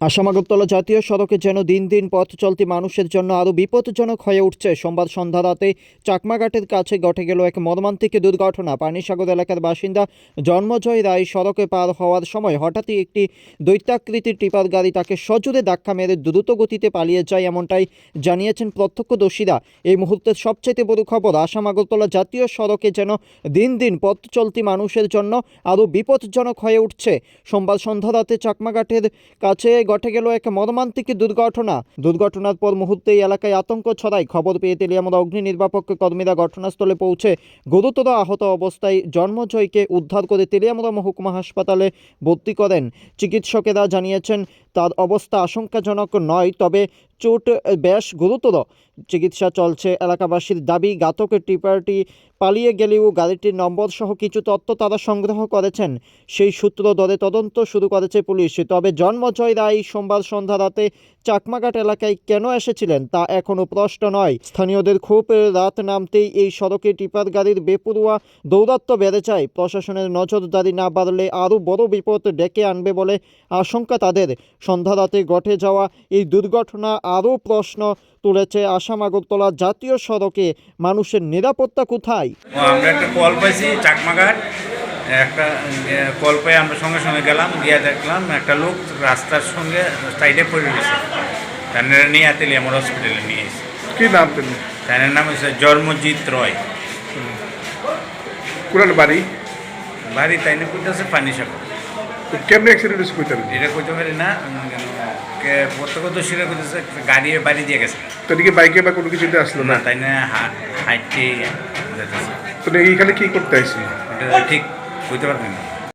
আসাম আগরতলা জাতীয় সড়কে যেন দিন দিন পথ চলতি মানুষের জন্য আরও বিপজ্জনক হয়ে উঠছে। সোমবার সন্ধ্যা রাতে চাকমাঘাটের কাছে ঘটে গেল এক মর্মান্তিক দুর্ঘটনা। পানিসাগর এলাকার বাসিন্দা জন্মজয় রায় সড়কে পার হওয়ার সময় হঠাৎই একটি দৈত্যাকৃতির টিপার গাড়ি তাকে সজোরে ধাক্কা মেরে দ্রুত গতিতে পালিয়ে যায় এমনটাই জানিয়েছেন প্রত্যক্ষদর্শীরা। এই মুহূর্তের সবচেয়ে বড় খবর আসাম আগরতলা জাতীয় সড়কে যেন দিন দিন পথ চলতি মানুষের জন্য আরও বিপজ্জনক হয়ে উঠছে। সোমবার সন্ধ্যা রাতে চাকমাঘাটের কাছে ঘটে গেল এক মর্মান্তিক দুর্ঘটনা। দুর্ঘটনার পর মুহূর্তেই এলাকায় আতঙ্ক ছড়ায়। খবর পেয়ে তেলিয়ামরা অগ্নি নির্বাপক কর্মীরা ঘটনাস্থলে পৌঁছে গুরুতর আহত অবস্থায় জন্মজয়কে উদ্ধার করে তেলিয়ামরা মহকুমা হাসপাতালে ভর্তি করেন। চিকিৎসকেরা জানিয়েছেন তার অবস্থা আশঙ্কাজনক নয়, তবে চোট বেশ গুরুতর। চিকিৎসা চলছে। এলাকাবাসীর দাবি, ঘাতক টিপারটি পালিয়ে গেলেও গাড়িটির নম্বর সহ কিছু তথ্য তারা সংগ্রহ করেছেন। সেই সূত্র ধরে তদন্ত শুরু করেছে পুলিশ। তবে জন্মজয় রায় সোমবার সন্ধ্যা রাতে চাকমাঘাট এলাকায় কেন এসেছিলেন তা এখনও প্রশ্ন নয়। স্থানীয়দের খুব রাত নামতেই এই সড়কে টিপার গাড়ির বেপরুয়া দৌরাত্ম্য বেড়ে যায়। প্রশাসনের নজরদারি না বাড়লে আরও বড় বিপদ ডেকে আনবে বলে আশঙ্কা তাদের। সন্ধ্যা রাতে ঘটে যাওয়া এই দুর্ঘটনা আরও প্রশ্ন তুলেছে আসাম আগরতলা জাতীয় সড়কে। মানুষের নিরাপত্তা কোথায়? আমরা একটা কল পাইছি চাকমাঘাট। একটা কল পেয়ে আমরা সঙ্গে সঙ্গে গেলাম গিয়ে দেখলাম একটা লোক রাস্তার সঙ্গে সাইডে পড়ে গেছে তার নিয়ে আতেলি আমার হসপিটালে নিয়ে এসেছি। কি নাম তিনি তার নাম হচ্ছে জন্মজিৎ রয়। কোনার বাড়ি? বাড়ি তাই না করতেছে পানি সাগর কেমনে অ্যাক্সিডেন্ট হয়েছে কইতে এটা কইতে পারি না কে সেটা কইতেছে গাড়ি বাড়ি দিয়ে গেছে। তো এদিকে বাইকে বা কোনো কিছুতে আসলো না? তাই না হাইটে যেতেছে। তো এইখানে কি করতে আইছি? এটা ঠিক কইতে পারবেন না।